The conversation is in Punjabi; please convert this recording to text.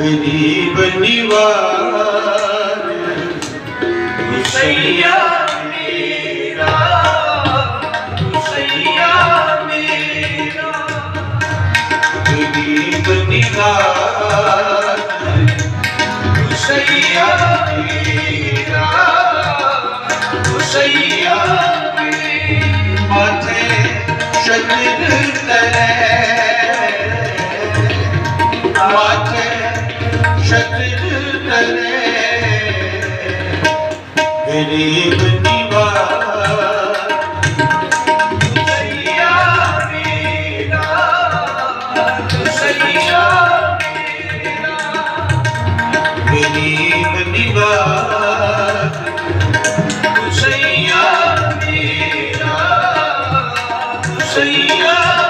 ਗਰੀਬ ਨਿਵਾਰ ਸਈਆ ਮੇਰਾ ਸਈਆ ਮੇਰਾ। ਗਰੀਬ ਨਿਵਾਰ। ਗਰੀਬ ਨਿਵਾਰ ਸਈਆ ਮੇਰਾ ਸਈਆ ਸਈਆ